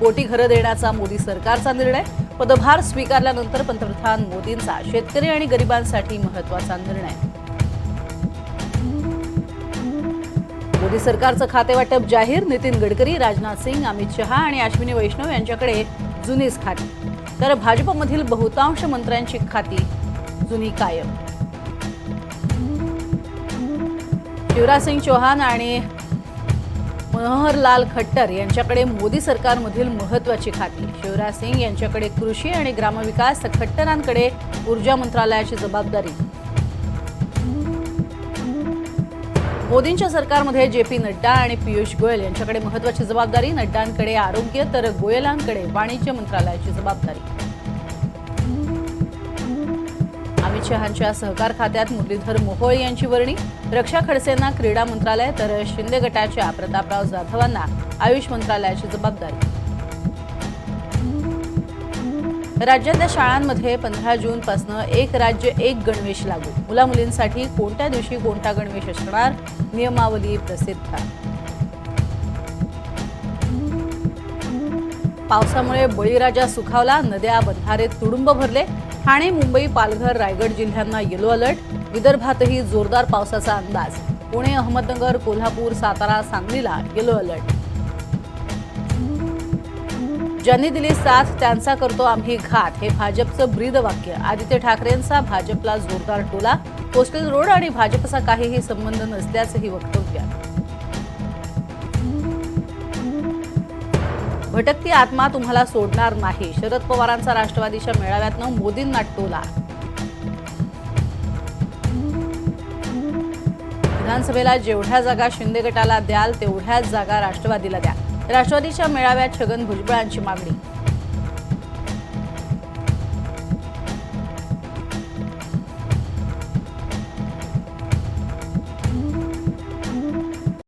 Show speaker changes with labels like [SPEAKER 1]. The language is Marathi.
[SPEAKER 1] कोटी घरं देण्याचा मोदी सरकारचा निर्णय. पदभार स्वीकारल्यानंतर पंतप्रधान मोदींचा शेतकरी आणि गरिबांसाठी महत्त्वाचा निर्णय. मोदी सरकारचं खातेवाटप जाहीर. नितीन गडकरी राजनाथ सिंग अमित शहा आणि अश्विनी वैष्णव यांच्याकडे जुनीच खाती. तर भाजपमधील बहुतांश मंत्र्यांची खाती जुनी कायम. शिवराज सिंग चौहान आणि मनोहरलाल खट्टर यांच्याकडे मोदी सरकारमधील महत्वाची खाती शिवराज सिंग यांच्याकडे कृषी आणि ग्रामविकास तर खट्टरांकडे ऊर्जा मंत्रालयाची जबाबदारी. मोदींच्या सरकारमध्ये जे पी नड्डा आणि पियुष गोयल यांच्याकडे महत्वाची जबाबदारी नड्डांकडे आरोग्य तर गोयलांकडे वाणिज्य मंत्रालयाची जबाबदारी. शहांच्या सहकार खात्यात मुरलीधर मोहोळ यांची वर्णी रक्षा खडसेंना क्रीडा मंत्रालय तर शिंदे गटाच्या प्रतापराव जाधवांना आयुष मंत्रालयाची जबाबदारी. राज्यातल्या शाळांमध्ये पंधरा जून पासून एक राज्य एक गणवेश लागू. मुला मुलींसाठी कोणत्या दिवशी कोणता गणवेश असणार? नियमावली प्रसिद्ध. पावसामुळे बळीराजा सुखावला नद्या बंधारे तुडुंब भरले ठाणे मुंबई पालघर रायगड जिल्ह्यांना येलो अलर्ट विदर्भातही जोरदार पावसाचा अंदाज. पुणे अहमदनगर कोल्हापूर सातारा सांगलीला येलो अलर्ट ज्यांनी दिली साथ त्यांचा करतो आम्ही घात. हे भाजपचं ब्रीद वाक्य. आदित्य ठाकरेंचा भाजपला जोरदार टोला. कोस्टल रोड आणि भाजपचा काहीही संबंध नसल्याचंही वक्तव्य. भटकती आत्मा तुम्हाला सोडणार नाही. शरद पवारांचा राष्ट्रवादीच्या मेळाव्यातनं मोदींना टोला. विधानसभेला जेवढ्या जागा शिंदे गटाला द्याल तेवढ्याच जागा राष्ट्रवादीला द्या. राष्ट्रवादीच्या मेळाव्यात छगन भुजबळांची मागणी.